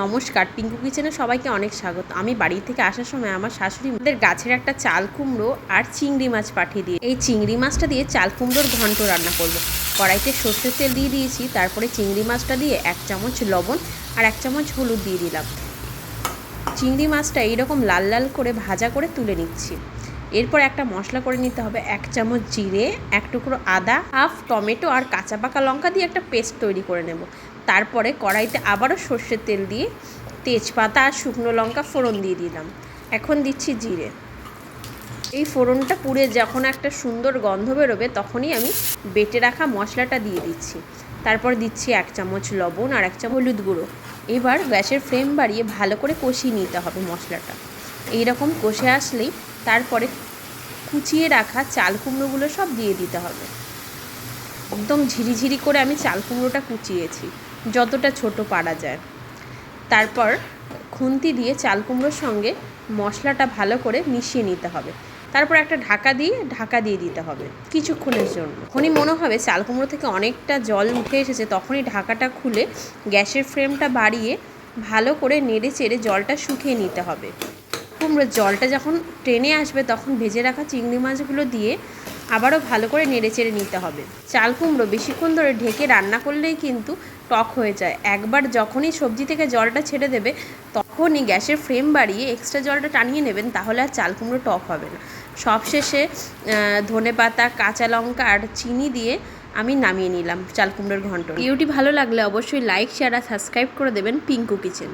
নমস্কার পিঙ্কু কিচেনে সবাইকে অনেক স্বাগত। আমি বাড়ি থেকে আসার সময় আমার শাশুড়ি আমাদের গাছের একটা চাল কুমড়ো আর চিংড়ি মাছ পাঠিয়ে দিয়ে এই চিংড়ি মাছটা দিয়ে চাল কুমড়োর ঘন্ট রান্না করব। কড়াইতে সর্ষের তেল দিয়ে দিয়েছি, তারপরে চিংড়ি মাছটা দিয়ে এক চামচ লবণ আর এক চামচ হলুদ দিয়ে দিলাম। চিংড়ি মাছটা এইরকম লাল লাল করে ভাজা করে তুলে নিচ্ছি। এরপর একটা মশলা করে নিতে হবে, এক চামচ জিরে, এক টুকরো আদা, হাফ টমেটো আর কাঁচা পাকা লঙ্কা দিয়ে একটা পেস্ট তৈরি করে নেব। তারপরে কড়াইতে আবারও সর্ষের তেল দিয়ে তেজপাতা আর শুকনো লঙ্কা ফোড়ন দিয়ে দিলাম। এখন দিচ্ছি জিরে। এই ফোড়নটা পুড়ে যখন একটা সুন্দর গন্ধ বেরোবে তখনই আমি বেটে রাখা মশলাটা দিয়ে দিচ্ছি। তারপর দিচ্ছি এক চামচ লবণ আর এক চামচ হলুদ গুঁড়ো। এবার গ্যাসের ফ্লেম বাড়িয়ে ভালো করে কষিয়ে নিতে হবে মশলাটা। এই রকম কষে আসলেই তারপরে কুচিয়ে রাখা চাল কুমড়োগুলো সব দিয়ে দিতে হবে। একদম ঝিরিঝিরি করে আমি চাল কুমড়োটা কুচিয়েছি, যতটা ছোট পারা যায়। তারপর খুন্তি দিয়ে চাল কুমড়োর সঙ্গে মশলাটা ভালো করে মিশিয়ে নিতে হবে। তারপর একটা ঢাকা দিয়ে ঢাকা দিয়ে দিতে হবে কিছুক্ষণের জন্য। যখনই মনে হবে চাল কুমড়ো থেকে অনেকটা জল উঠে এসেছে, তখনই ঢাকাটা খুলে গ্যাসের ফ্লেমটা বাড়িয়ে ভালো করে নেড়ে চেড়ে জলটা শুকিয়ে নিতে হবে। কুমড়োর জলটা যখন টেনে আসবে, তখন ভেজে রাখা চিংড়ি মাছগুলো দিয়ে আবারও ভালো করে নেড়ে চেড়ে নিতে হবে। চাল কুমড়ো বেশিক্ষণ ধরে ঢেকে রান্না করলেই কিন্তু টক হয়ে যায়। একবার যখনই সবজি থেকে জলটা ছেড়ে দেবে, তখনই গ্যাসের ফ্লেম বাড়িয়ে এক্সট্রা জলটা টানিয়ে নেবেন, তাহলে আর চাল কুমড়ো টক হবে না। সবশেষে ধনে পাতা, কাঁচা লঙ্কা আর চিনি দিয়ে আমি নামিয়ে নিলাম চাল কুমড়োর ঘন্ট। ভিডিওটি ভালো লাগলে অবশ্যই লাইক, শেয়ার আর সাবস্ক্রাইব করে দেবেন পিঙ্কু কিচেন।